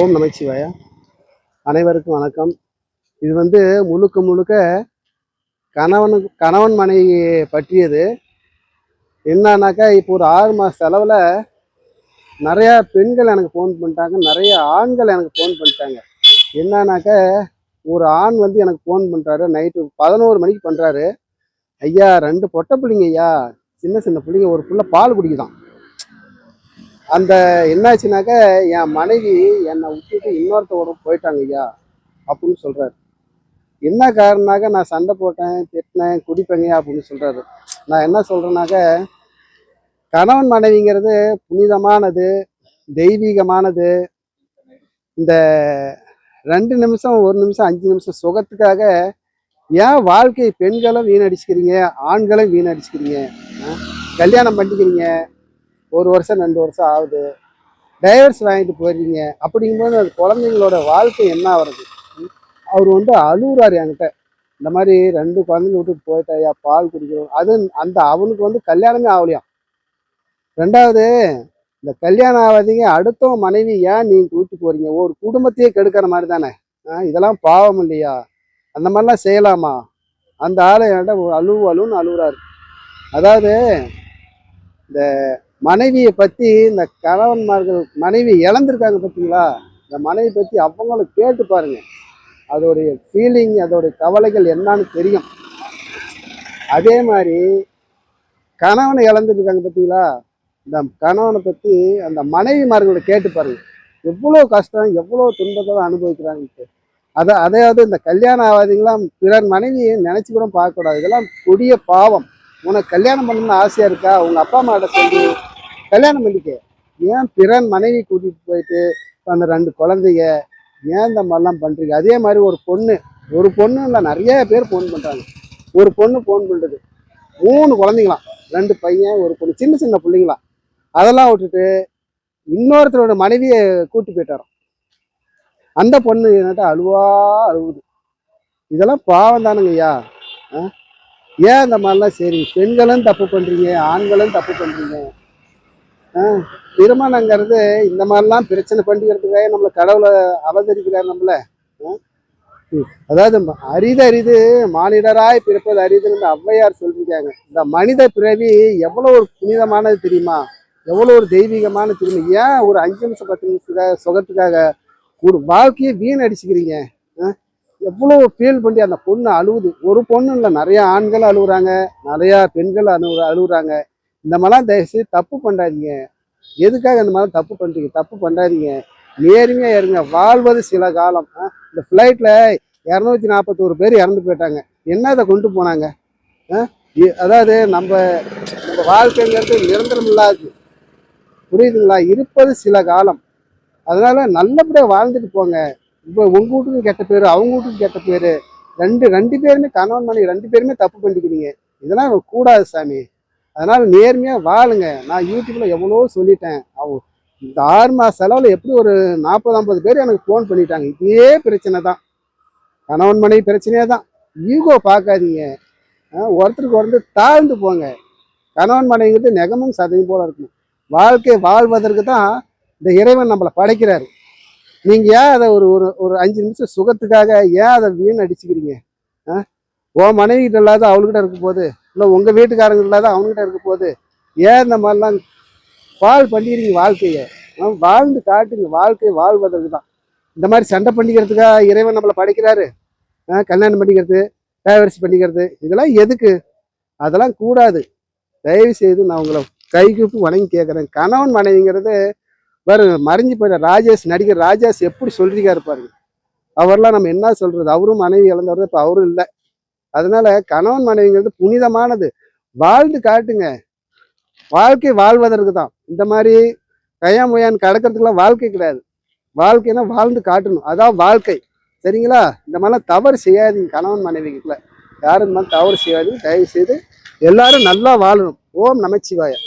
ஓம் நமச்சிவாய. அனைவருக்கும் வணக்கம். இது வந்து முழுக்க முழுக்க கணவனுக்கு கணவன் மனைவி பற்றியது. என்னன்னாக்கா இப்போ ஒரு ஆறு மாத செலவில் நிறையா பெண்கள் எனக்கு ஃபோன் பண்ணிட்டாங்க நிறைய ஆண்கள் எனக்கு ஃபோன் பண்ணிட்டாங்க. என்னன்னாக்கா ஒரு ஆண் வந்து எனக்கு ஃபோன் பண்ணுறாரு நைட்டு பதினோரு மணிக்கு பண்ணுறாரு ஐயா ரெண்டு பொட்டை பிள்ளைங்க ஐயா. சின்ன சின்ன பிள்ளைங்க ஒரு பிள்ளை பால் குடிக்குதான். அந்த என்னாச்சுனாக்கா என் மனைவி என்னை விட்டுட்டு இன்னொருத்தவோட போயிட்டாங்க ஐயா அப்படின்னு சொல்கிறாரு என்ன காரணம்னாக்க நான் சண்டை போட்டேன் திட்டினேன் குடிப்பேங்க அப்படின்னு சொல்கிறாரு நான் என்ன சொல்கிறேனாக்க கணவன் மனைவிங்கிறது புனிதமானது தெய்வீகமானது. இந்த ரெண்டு நிமிஷம் ஒரு நிமிஷம் அஞ்சு நிமிஷம் சுகத்துக்காக ஏன் வாழ்க்கை பெண்களும் வீணடிச்சுக்கிறீங்க ஆண்களும் வீணடிச்சுக்கிறீங்க? கல்யாணம் பண்ணிக்கிறீங்க ஒரு வருஷம் ரெண்டு வருஷம் ஆகுது. டைவர்ஸ் வாங்கிட்டு போயிடுறீங்க. அப்படிங்கும்போது அது குழந்தைங்களோட வாழ்க்கை என்ன ஆகுறது? அவர் வந்து அழுகுறாரு என்கிட்ட. இந்த மாதிரி ரெண்டு குழந்தைங்க விட்டுட்டு போயிட்டாயா? பால் குடிக்கிறோம். அது அந்த அவனுக்கு வந்து கல்யாணமே ஆகலையாம். ரெண்டாவது இந்த கல்யாணம் ஆகாதீங்க. அடுத்தவங்க மனைவி ஏன் நீங்கள் கூட்டு போறீங்க? ஒரு குடும்பத்தையே கெடுக்கிற மாதிரி தானே. ஆ, இதெல்லாம் பாவம் இல்லையா? அந்த மாதிரிலாம் செய்யலாமா? அந்த ஆளை என்கிட்ட அழுவு அழுன்னு அழுகுறாரு. அதாவது இந்த மனைவியை பற்றி இந்த கணவன்மார்கள் மனைவி இழந்திருக்காங்க பார்த்தீங்களா இந்த மனைவி பற்றி அவங்கள கேட்டு பாருங்க. அதோடைய ஃபீலிங் அதோடைய கவலைகள் என்னன்னு தெரியும். அதே மாதிரி கணவனை இழந்துருக்காங்க பார்த்தீங்களா இந்த கணவனை பற்றி அந்த மனைவிமார்களை கேட்டு பாருங்க. எவ்வளோ கஷ்டம் எவ்வளோ துன்பத்தை அனுபவிக்கிறாங்கன்ட்டு அதை அதையாவது இந்த கல்யாணம் ஆகாதீங்களாம். பிறர் மனைவியை நினச்சி கூட பார்க்கக்கூடாது. இதெல்லாம் கொடிய பாவம். உனக்கு கல்யாணம் பண்ணணும்னு ஆசையாக இருக்கா? உங்கள் அப்பா அம்மாட்ட சொல்லி. கல்யாணம் பண்ணிக்க. ஏன் பிறன் மனைவி கூட்டிகிட்டு போயிட்டு அந்த ரெண்டு குழந்தைங்க ஏன் இந்த மாதிரிலாம் பண்ணுறீங்க அதே மாதிரி ஒரு பொண்ணு ஒரு பொண்ணு இல்லை நிறைய பேர் ஃபோன் பண்ணுறாங்க ஒரு பொண்ணு ஃபோன் பண்ணுறது மூணு குழந்தைங்களாம். ரெண்டு பையன் ஒரு பொண்ணு சின்ன சின்ன பிள்ளைங்களாம். அதெல்லாம் விட்டுட்டு இன்னொருத்தரோட மனைவியை கூட்டி போயிட்டாராம். அந்த பொண்ணு என்னட்ட அழுவா அழுவுது. இதெல்லாம் பாவம் தானுங்க ஐயா ஆ? ஏன் இந்த மாதிரிலாம் சரி பெண்களும் தப்பு பண்ணுறீங்க ஆண்களும் தப்பு பண்ணுறீங்க திருமணங்கிறது இந்த மாதிரிலாம் பிரச்சனை பண்ணிக்கிறதுக்காக நம்மளை கடவுளை அவதரிக்கிறார் நம்மளை ஆ? ம். அதாவது அரிது அரிது மானிடராய் பிறப்பது அரிதுன்னு இந்த ஔவையார் சொல்லியிருக்காங்க இந்த மனித பிறவி எவ்வளோ ஒரு புனிதமானது தெரியுமா எவ்வளோ ஒரு தெய்வீகமான தெரியுமா ஏன் ஒரு அஞ்சு நிமிஷம் பத்து நிமிஷத்துக்காக சுகத்துக்காக ஒரு வாழ்க்கையை வீண் அடிச்சுக்கிறீங்க ஆ? எவ்வளோ ஃபீல் பண்ணி அந்த பொண்ணு அழுவுது? ஒரு பொண்ணு இல்லை நிறையா ஆண்கள் அழுகுறாங்க நிறையா பெண்கள் அழு அழுகுறாங்க இந்த மாதிரிலாம் தயவுசெய்து தப்பு பண்ணாதீங்க. எதுக்காக இந்த மாதிரி தப்பு பண்ணுறீங்க தப்பு பண்ணாதீங்க. நேர்மையாக இருங்க. வாழ்வது சில காலம். ஆ? இந்த ஃப்ளைட்டில் இரநூத்தி நாற்பத்தோரு பேர் இறந்து போயிட்டாங்க. என்ன அதை கொண்டு போனாங்க? ஆ? அதாவது நம்ம நம்ம வாழ்க்கைங்கிறது நிரந்தரம் இல்லாது. புரியுதுங்களா? இருப்பது சில காலம். அதனால் நல்லபடியாக வாழ்ந்துட்டு போங்க. இப்போ உங்க வீட்டுக்கும் கெட்ட பேர் அவங்க வீட்டுக்கும் கெட்ட பேர். ரெண்டு ரெண்டு பேருமே கணவன் மனைவி ரெண்டு பேருமே தப்பு பண்ணிக்கிறீங்க இதெல்லாம் கூடாது சாமி. அதனால் நேர்மையாக வாழுங்க. நான் யூடியூப்பில் எவ்வளோ சொல்லிட்டேன். அவ இந்த ஆறு மாத செலவில் எப்படி ஒரு நாற்பது ஐம்பது பேர் எனக்கு ஃபோன் பண்ணிட்டாங்க. இதே பிரச்சனை தான். கணவன் மனைவி பிரச்சனையே தான். ஈகோ பார்க்காதீங்க. ஒருத்தருக்கு ஒருத்தர் தாழ்ந்து போங்க. கணவன் மனைவிங்கிறது நெகமும் சதையும் போல இருக்கணும். வாழ்க்கை வாழ்வதற்கு தான் இந்த இறைவன் நம்மளை படைக்கிறாரு. நீங்கள் ஏன் அதை ஒரு ஒரு ஒரு அஞ்சு நிமிஷம் சுகத்துக்காக ஏன் அதை வீண் அடிச்சுக்கிறீங்க? ஆ? உன் மனைவி கிட்ட இல்லாத அவளுக்கிட்ட இருக்க போது இல்லை உங்கள் வீட்டுக்காரங்க இல்லாத அவங்ககிட்ட இருக்க போது ஏன் இந்த மாதிரிலாம் பால் பண்ணிக்கிறீங்க வாழ்க்கையை? வாழ்ந்து காட்டுங்க. வாழ்க்கை வாழ்வதற்கு தான். இந்த மாதிரி சண்டை பண்ணிக்கிறதுக்காக இறைவன் நம்மளை படைக்கிறாரு. ஆ, கல்யாணம் பண்ணிக்கிறது டைவர்ஸ் பண்ணிக்கிறது இதெல்லாம் எதுக்கு? அதெல்லாம் கூடாது. தயவு செய்து நான் உங்களை கைகூப்பு வணங்கி கேட்குறேன். கணவன் மனைவிங்கிறது பாருங்க மறைஞ்சு போயிட ராஜேஷ் நடிகர் ராஜேஷ் எப்படி சொல்றீங்க பாருங்க. அவர்லாம் நம்ம என்ன சொல்றது? அவரும் மனைவி இழந்தவர் இப்போ அவரும் இல்லை. அதனால கணவன் மனைவிங்கிறது புனிதமானது. வாழ்ந்து காட்டுங்க. வாழ்க்கை வாழ்வதற்கு தான். இந்த மாதிரி கையாமுயான்னு கடக்கிறதுக்குலாம் வாழ்க்கை கிடையாது. வாழ்க்கைனா வாழ்ந்து காட்டணும். அதான் வாழ்க்கை. சரிங்களா? இந்த மாதிரிலாம் தவறு செய்யாதீங்க கணவன் மனைவிக்குள்ள யாரும் இந்த மாதிரி தவறு செய்யாதீங்க. தயவு செய்து எல்லாரும் நல்லா வாழணும். ஓம் நமச்சிவாயா.